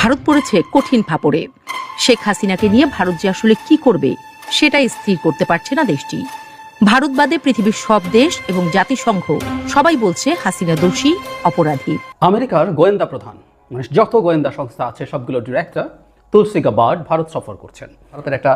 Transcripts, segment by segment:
ভারত পড়েছে কঠিন ফাপড়ে। শেখ হাসিনাকে নিয়ে ভারত যে আসলে কি করবে, সেটাই স্থির করতে পারছে না দেশটি। ভারত বাদে পৃথিবীর সব দেশ এবং জাতিসংঘ, সবাই বলছে হাসিনা দোষী, অপরাধী। আমেরিকার গোয়েন্দা প্রধান মানে যত গোয়েন্দা সংস্থা আছে, সবগুলো ডিরেক্টর তুলসী গাবার্ড ভারত সফর করছেন। ভারতের একটা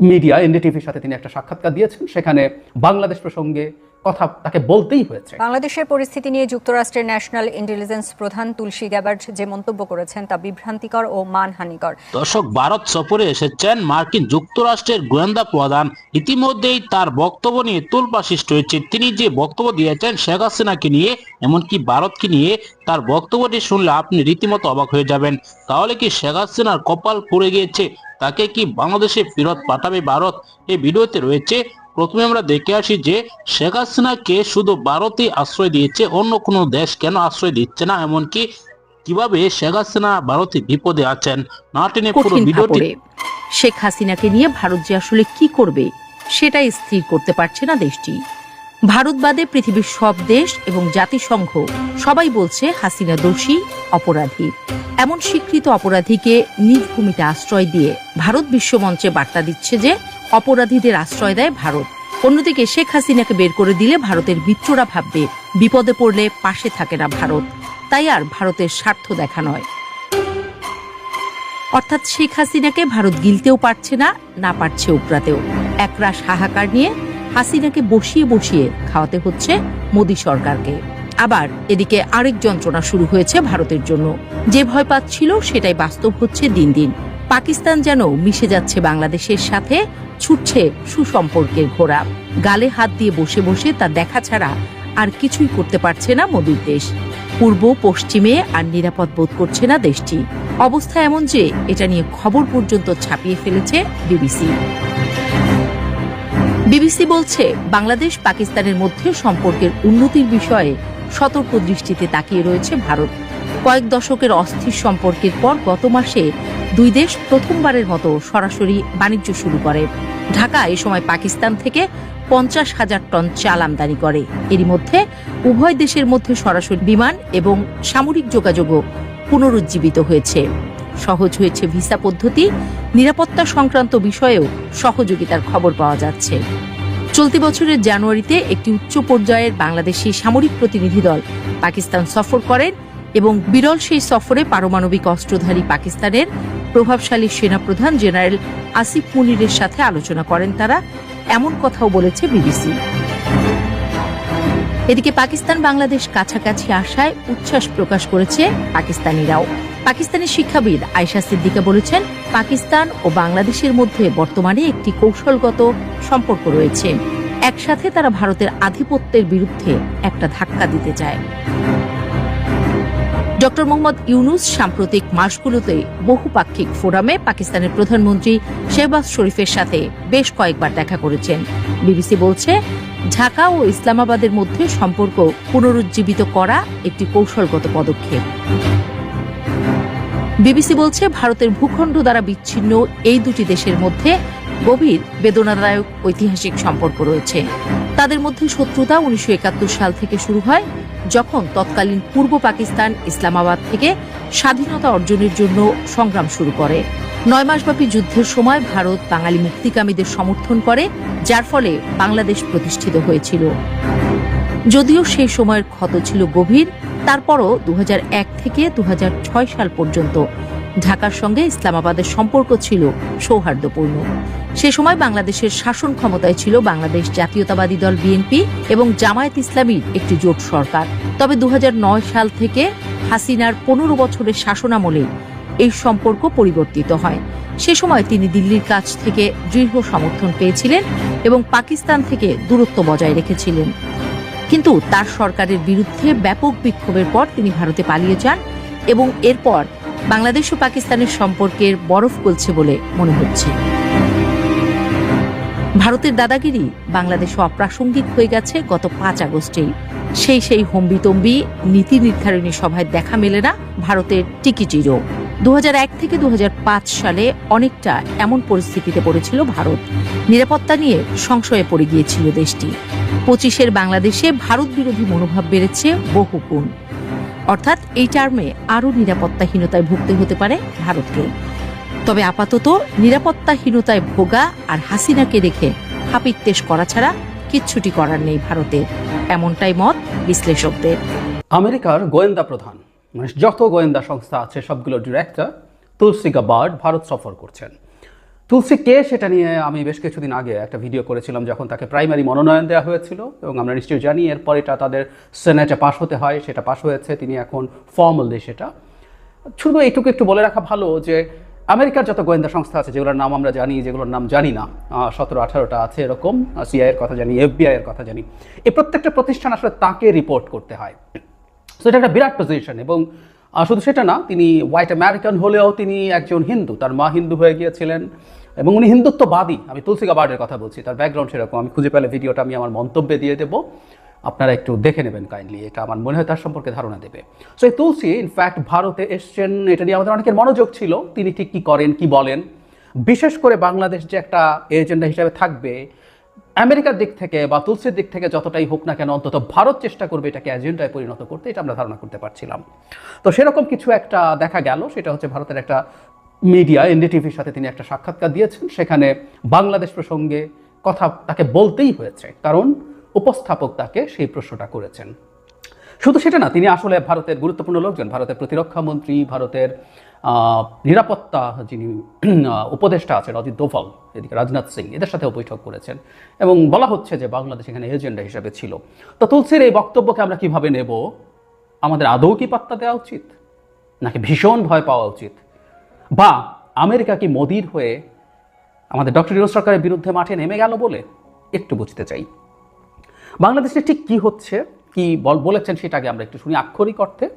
মিডিয়া, এনডিটিভির সাথে তিনি একটা সাক্ষাৎকার দিয়েছেন। সেখানে বাংলাদেশ প্রসঙ্গে কথা তাকে বলতেই হয়েছে। বাংলাদেশের পরিস্থিতি নিয়ে যুক্তরাষ্ট্রের ন্যাশনাল ইন্টেলিজেন্স প্রধান তুলসী গ্যাবার্ড যে মন্তব্য করেছেন তা বিভ্রান্তিকর ও মানহানিকর। দর্শক ভারত সফরে এসেছেন মার্কিন যুক্তরাষ্ট্রের গোয়েন্দা প্রধান। ইতিমধ্যেই তার বক্তব্য নিয়ে তুলপা সৃষ্টি হয়েছে। তিনি যে বক্তব্য দিয়েছেন শেখ হাসিনাকে নিয়ে এমনকি ভারতকে নিয়ে তার বক্তব্যটি শুনলে আপনি রীতিমতো অবাক হয়ে যাবেন। তাহলে কি শেখ হাসিনার কপাল পড়ে গিয়েছে? তাকে কি বাংলাদেশে ফেরত পাঠাবে ভারত? এই ভিডিওতে রয়েছে প্রথমে আমরা দেখে আসি যে শেখ হাসিনাকে শুধু ভারতই আশ্রয় দিয়েছে অন্য কোনো দেশ কেন আশ্রয় দিচ্ছে না? এমনকি কীভাবে শেখ হাসিনা ভারতে বিপদে আছেন? না টেনে পুরো ভিডিওটি শেখ হাসিনাকে নিয়ে ভারত যে আসলে কি করবে সেটাই স্থির করতে পারছে না দেশটি। ভারত বাদে পৃথিবীর সব দেশ এবং জাতিসংঘ সবাই বলছে হাসিনা দোষী অপরাধী। এমন স্বীকৃত অপরাধীকে নিজ ভূমিতে আশ্রয় দিয়ে ভারত বিশ্বমঞ্চে বার্তা দিচ্ছে যে অপরাধীদের আশ্রয় দেয় ভারত। অন্যদিকে শেখ হাসিনাকে বের করে দিলে ভারতের মিত্ররা ভাববে, বিপদে পড়লে পাশে থাকে না ভারত। তাই আর ভারতের স্বার্থ দেখা নয়। অর্থাৎ শেখ হাসিনাকে ভারত গিলতেও পারছে না না পারছে উপরাতেও একরাশ হাহাকার নিয়ে হাসিনাকে বসিয়ে বসিয়ে খাওয়াতে হচ্ছে মোদী সরকারকে। আবার এদিকে আরেক যন্ত্রণা শুরু হয়েছে ভারতের জন্য। যে ভয় পাচ্ছিল সেটাই বাস্তব হচ্ছে দিন দিন। পাকিস্তান যেন মিশে যাচ্ছে বাংলাদেশের সাথে ছুটছে সুসম্পর্কের ঘোড়া। গালে হাত দিয়ে বসে বসে তা দেখা ছাড়া আর কিছুই করতে পারছে না মোদীর দেশ। পূর্ব, পশ্চিমে আর নিরাপদ বোধ করছে না দেশটি। অবস্থা এমন যে এটা নিয়ে খবর পর্যন্ত ছাপিয়ে ফেলেছে বিবিসি। বিবিসি বলছে, বাংলাদেশ পাকিস্তানের মধ্যে সম্পর্কের উন্নতির বিষয়ে সতর্ক দৃষ্টিতে তাকিয়ে রয়েছে ভারত। কয়েক দশকের অস্থির সম্পর্কের পর গত মাসে দুই দেশ প্রথমবারের মতো সরাসরি বাণিজ্য শুরু করে। ঢাকা এ সময় পাকিস্তান থেকে পঞ্চাশ হাজার টন চাল আমদানি করে। এরই মধ্যে উভয় দেশের মধ্যে সরাসরি বিমান এবং সামরিক যোগাযোগও পুনরুজ্জীবিত হয়েছে। সহজ হয়েছে ভিসা পদ্ধতি, নিরাপত্তা সংক্রান্ত বিষয়েও সহযোগিতার খবর পাওয়া যাচ্ছে। চলতি বছরের জানুয়ারিতে একটি উচ্চ পর্যায়ের বাংলাদেশি সামরিক প্রতিনিধি দল পাকিস্তান সফর করেন এবং বিরল সেই সফরে পারমাণবিক অস্ত্রধারী পাকিস্তানের প্রভাবশালী সেনাপ্রধান জেনারেল আসিফ মুনিরের সাথে আলোচনা করেন তারা। এমন কথাও বলেছে বিবিসি। এদিকে পাকিস্তান বাংলাদেশ কাছাকাছি আসায় উচ্ছ্বাস প্রকাশ করেছে পাকিস্তানিরাও। পাকিস্তানি শিক্ষাবিদ আয়শা সিদ্দিকা বলেছেন, পাকিস্তান ও বাংলাদেশের মধ্যে বর্তমানে একটি কৌশলগত সম্পর্ক রয়েছে। একসাথে তারা ভারতের আধিপত্যের বিরুদ্ধে একটা ধাক্কা দিতে চায়। ডক্টর মোহাম্মদ ইউনুস সাম্প্রতিক মাসগুলোতে বহুপাক্ষিক ফোরামে পাকিস্তানের প্রধানমন্ত্রী শেহবাজ শরীফের সাথে বেশ কয়েকবার দেখা করেছেন। বিবিসি বলছে, ঢাকা ও ইসলামাবাদের মধ্যে সম্পর্ক পুনরুজ্জীবিত করা একটি কৌশলগত পদক্ষেপ। বিবিসি বলছে, ভারতের ভূখণ্ড দ্বারা বিচ্ছিন্ন এই দুটি দেশের মধ্যে গভীর বেদনাদায়ক ঐতিহাসিক সম্পর্ক রয়েছে। তাদের মধ্যে শত্রুতা উনিশশো একাত্তর সাল থেকে শুরু হয় যখন তৎকালীন পূর্ব পাকিস্তান ইসলামাবাদ থেকে স্বাধীনতা অর্জনের জন্য সংগ্রাম শুরু করে। নয় মাসব্যাপী যুদ্ধের সময় ভারত বাঙালি মুক্তিকামীদের সমর্থন করে, যার ফলে বাংলাদেশ প্রতিষ্ঠিত হয়েছিল। যদিও সেই সময়ের ক্ষত ছিল গভীর, তারপরও দু হাজার এক থেকে দু হাজার ছয় সাল পর্যন্ত ঢাকার সঙ্গে ইসলামাবাদের সম্পর্ক ছিল সৌহার্দ্যপূর্ণ। সে সময় বাংলাদেশের শাসন ক্ষমতায় ছিল বাংলাদেশ জাতীয়তাবাদী দল বিএনপি এবং জামায়াত ইসলামীর একটি জোট সরকার। তবে দু হাজার নয় সাল থেকে হাসিনার পনেরো বছরের শাসনামলে এই সম্পর্ক পরিবর্তিত হয়। সে সময় তিনি দিল্লির কাছ থেকে দৃঢ় সমর্থন পেয়েছিলেন এবং পাকিস্তান থেকে দূরত্ব বজায় রেখেছিলেন। কিন্তু তার সরকারের বিরুদ্ধে ব্যাপক বিক্ষোভের পর তিনি ভারতে পালিয়ে যান এবং এরপর বাংলাদেশ ও পাকিস্তানের সম্পর্কের বরফ গলছে বলে মনে হচ্ছে। ভারতের দাদাগিরি বাংলাদেশ অপ্রাসঙ্গিক হয়ে গেছে গত পাঁচ আগস্টেই। সেই সেই হম্বিতম্বি নীতি নির্ধারণী সভায় দেখা মেলে না ভারতের টিকিটিরও। দু হাজার এক থেকে দু হাজার পাঁচ সালে অনেকটা এমন পরিস্থিতিতে পড়েছিল ভারত। নিরাপত্তা নিয়ে সংশয়ে পড়ে গিয়েছিল দেশটি। পঁচিশের বাংলাদেশে ভারত বিরোধী মনোভাব বেড়েছে বহুগুণ। অর্থাৎ এই টার্মে আরও নিরাপত্তাহীনতায় ভুগতে হতে পারে ভারতকে। তবে আপাতত নিরাপত্তাহীনতায় ভোগা আর হাসিনাকে রেখে হাপিত্তেশ করা ছাড়া কিচ্ছুটি করার নেই ভারতের এমনটাই মত বিশ্লেষকদের। আমেরিকার গোয়েন্দা প্রধান। মানে যত গোয়েন্দা সংস্থা আছে, সবগুলো ডিরেক্টর তুলসী গাবার্ড ভারত সফর করছেন। তুলসী কে সেটা নিয়ে আমি বেশ কিছুদিন আগে একটা ভিডিও করেছিলাম যখন তাকে প্রাইমারি মনোনয়ন দেওয়া হয়েছিল এবং আমরা নিশ্চয়ই জানি এরপর এটা তাদের সেনেটে পাশ হতে হয়, সেটা পাশ হয়েছে, তিনি এখন ফর্মাল ফর্মালি সেটা শুধু এইটুকু একটু বলে রাখা ভালো যে আমেরিকার যত গোয়েন্দা সংস্থা আছে, যেগুলোর নাম আমরা জানি, যেগুলোর নাম জানি না সতেরো আঠারোটা আছে এরকম সিআইয়ের কথা জানি, এফবিআই এর কথা জানি, এই প্রত্যেকটা প্রতিষ্ঠান আসলে তাকে রিপোর্ট করতে হয়। সো এটা একটা বিরাট পজিশন এবং শুধু সেটা না, তিনি হোয়াইট আমেরিকান হলেও তিনি একজন হিন্দু, তার মা হিন্দু হয়ে গিয়েছিলেন। এবং উনি হিন্দুত্ববাদী। আমি তুলসী গাবার্ডের কথা বলছি, তার ব্যাকগ্রাউন্ড সেরকম। আমি খুঁজে পেলে ভিডিওটা আমি আমার মন্তব্যে দিয়ে দেবো। আপনারা একটু দেখে নেবেন কাইন্ডলি এটা আমার মনে হয় তার সম্পর্কে ধারণা দেবে। সো এই তুলসী ইনফ্যাক্ট ভারতে এসছেন, এটা নিয়ে আমাদের অনেকের মনোযোগ ছিল, তিনি ঠিক কী করেন, কি বলেন। বিশেষ করে বাংলাদেশ যে একটা এজেন্ডা হিসাবে থাকবে, আমেরিকার দিক থেকে বা তুলসির দিক থেকে যতটাই হোক না কেন, অন্তত ভারত চেষ্টা করবে এটাকে এজেন্ডায় পরিণত করতে, এটা আমরা ধারণা করতে পারছিলাম। তো সেরকম কিছু একটা দেখা গেল, সেটা হচ্ছে ভারতের একটা মিডিয়া এনডিটিভির সাথে তিনি একটা সাক্ষাৎকার দিয়েছেন। সেখানে বাংলাদেশ প্রসঙ্গে কথা তাকে বলতেই হয়েছে, কারণ উপস্থাপক তাকে সেই প্রশ্নটা করেছেন। শুধু সেটা না, তিনি আসলে ভারতের গুরুত্বপূর্ণ লোকজন, ভারতের প্রতিরক্ষা মন্ত্রী, ভারতের নিরাপত্তা যিনি উপদেষ্টা আছেন অজিত দোভাল, এদিকে রাজনাথ সিং, এদের সাথেও বৈঠক করেছেন। এবং বলা হচ্ছে যে বাংলাদেশ এখানে এজেন্ডা হিসেবে ছিল। তো তুলসির এই বক্তব্যকে আমরা কীভাবে নেব? আমাদের আদৌ কি পাত্তা দেওয়া উচিত? নাকি ভীষণ ভয় পাওয়া উচিত? বা আমেরিকা কি মোদির হয়ে আমাদের ডক্টর ইউনুস সরকারের বিরুদ্ধে মাঠে নেমে গেল বলে একটু বুঝতে চাই? বাংলাদেশে ঠিক কি হচ্ছে? কি বল- বলেছেন সেটা আগে আমরা একটু শুনি আক্ষরিক অর্থে।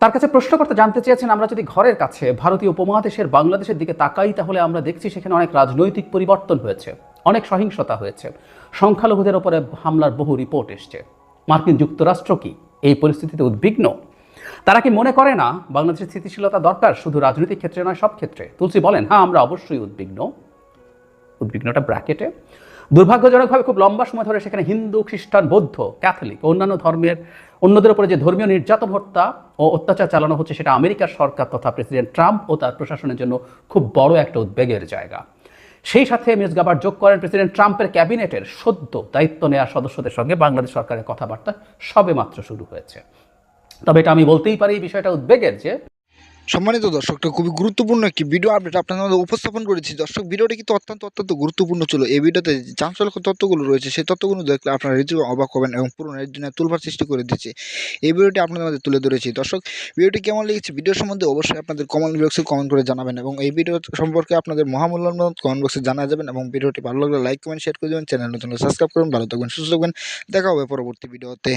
তার কাছে প্রশ্ন করতে জানতে চেয়েছেন, আমরা যদি ঘরের কাছে ভারতীয় উপমহাদেশের বাংলাদেশের দিকে তাকাই, তাহলে আমরা দেখছি সেখানে অনেক রাজনৈতিক পরিবর্তন হয়েছে, অনেক সহিংসতা হয়েছে। সংখ্যালঘুদের ওপরে হামলার বহু রিপোর্ট এসছে। মার্কিন যুক্তরাষ্ট্র কি এই পরিস্থিতিতে উদ্বিগ্ন? তারা কি মনে করে না বাংলাদেশের স্থিতিশীলতা দরকার? শুধু রাজনৈতিক ক্ষেত্রে নয়, সব ক্ষেত্রে। তুলসী বলেন হ্যাঁ আমরা অবশ্যই উদ্বিগ্ন। উদ্বিগ্নটা ব্র্যাকেটে। দুর্ভাগ্যজনকভাবে খুব লম্বা সময় ধরে সেখানে হিন্দু, খ্রিস্টান, বৌদ্ধ, ক্যাথলিক, অন্যান্য ধর্মের, অন্যদের উপরে যে ধর্মীয় নির্যাতন, হত্যা ও অত্যাচার চালানো হচ্ছে, সেটা আমেরিকার সরকার তথা প্রেসিডেন্ট ট্রাম্প ও তার প্রশাসনের জন্য খুব বড় একটা উদ্বেগের জায়গা। সেই সাথে মিস গাবার যোগ করেন প্রেসিডেন্ট ট্রাম্পের ক্যাবিনেটের সদ্য দায়িত্ব নেওয়া সদস্যদের সঙ্গে বাংলাদেশ সরকারের কথাবার্তা সবে মাত্র শুরু হয়েছে। তবে এটা আমি বলতেই পারি, এই বিষয়টা উদ্বেগের যে সম্মানিত দর্শকটা খুবই গুরুত্বপূর্ণ একটি ভিডিও আপডেট আপনাদের মধ্যে উপস্থাপন করেছি। দর্শক ভিডিওটি কিন্তু অত্যন্ত অত্যন্ত গুরুত্বপূর্ণ ছিল। এই ভিডিওতে যে চাঞ্চল্যকর তথ্যগুলো রয়েছে। সেই তথ্যগুলো দেখলে আপনারা রীতিও অবাক হবেন এবং পুরো দুনিয়া তুলবার সৃষ্টি করে দিচ্ছে। এই ভিডিওটি আপনাদের মধ্যে তুলে ধরেছি। দর্শক ভিডিওটি কেমন লেগেছে? ভিডিও সম্বন্ধে অবশ্যই আপনাদের কমেন্ট বক্সে কমেন্ট করে জানাবেন এবং এই ভিডিও সম্পর্কে আপনাদের মহামূল্যবান কমেন্ট বক্সে জানা যাবেন এবং ভিডিওটি ভালো লাগলে লাইক কমেন্ট শেয়ার করে দেবেন। চ্যানেল নতুন সাবস্ক্রাইব করুন, ভালো থাকবেন, সুস্থ থাকবেন। দেখা হবে পরবর্তী ভিডিওতে